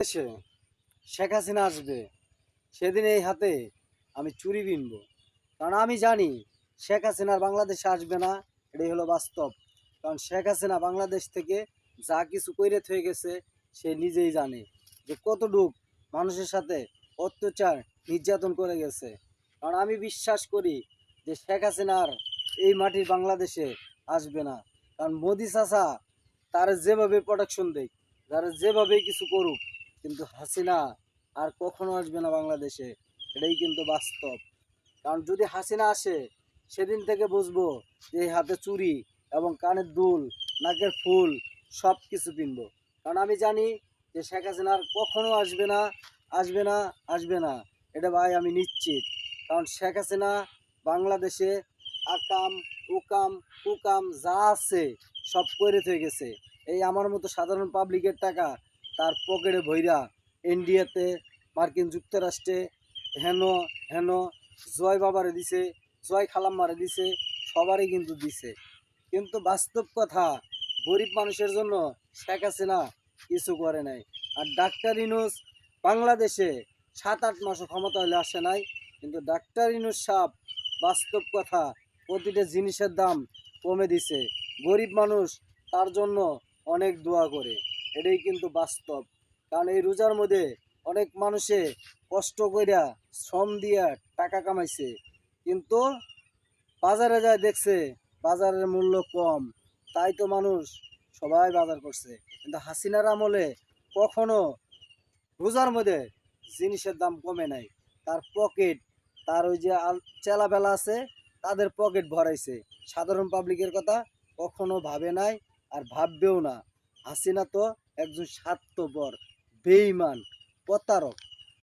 দেশে শেখ হাসিনা আসবে, সেদিন এই হাতে আমি চুরি বিনব। কারণ আমি জানি শেখ হাসিনার বাংলাদেশে আসবে না, এটাই হলো বাস্তব। কারণ শেখ হাসিনা বাংলাদেশ থেকে যা কিছু কইরে থয়ে গেছে, সে নিজেই জানে যে কতটুক মানুষের সাথে অত্যাচার নির্যাতন করে গেছে। কারণ আমি বিশ্বাস করি যে শেখ হাসিনার এই মাটির বাংলাদেশে আসবে না। কারণ মোদি চাচা তার যেভাবে প্রোটেকশন দেয় যারা যেভাবে কিছু করুক কিন্তু হাসিনা আর কখনো আসবে না বাংলাদেশে। এটাই কিন্তু বাস্তব। কারণ যদি হাসিনা আসে, সেদিন থেকে বুঝব যে হাতে চুড়ি এবং কানের দুল, নাকের ফুল সব কিছু কিনবো। কারণ আমি জানি যে শেখ হাসিনা আর কখনো আসবে না আসবে না আসবে না। এটা ভাই আমি নিশ্চিত। কারণ শেখ হাসিনা বাংলাদেশে আকাম, উকাম, কুকাম যা আছে সব করে হয়ে গেছে। এই আমার মতো সাধারণ পাবলিকের টাকা তার পকেটে ভৈরা ইন্ডিয়াতে মার্কিন যুক্তরাষ্ট্রে, হেন হেন, জয় বাবারে দিছে, জয় খালাম্মারে দিছে, সবারই কিন্তু দিছে। কিন্তু বাস্তব কথা, গরিব মানুষের জন্য শেখ হাসিনা কিছু করে নাই। আর ডাক্তার ইনুস বাংলাদেশে সাত আট মাসও ক্ষমতা হলে আসে নাই, কিন্তু ডাক্তার ইনুস সাপ বাস্তব কথা প্রতিটা জিনিসের দাম কমে দিছে। গরিব মানুষ তার জন্য অনেক দোয়া করে। এটাই কিন্তু বাস্তব। কারণ এই রোজার মধ্যে অনেক মানুষে কষ্ট কইরা শ্রম দিয়া টাকা কামাইছে। কিন্তু বাজারে যায় দেখছে বাজারের মূল্য কম। তাই তো মানুষ সবাই বাজার করছে। কিন্তু হাসিনার আমলে কখনো রোজার মধ্যে জিনিসের দাম কমে নাই। তার পকেট, তার ওই যে চেলাবেলা আছে, তাদের পকেট ভরাইছে। সাধারণ পাবলিকের কথা কখনো ভাবে নাই আর ভাববেও না। হাসিনা তো একজন স্বার্থপর বেইমান প্রতারক।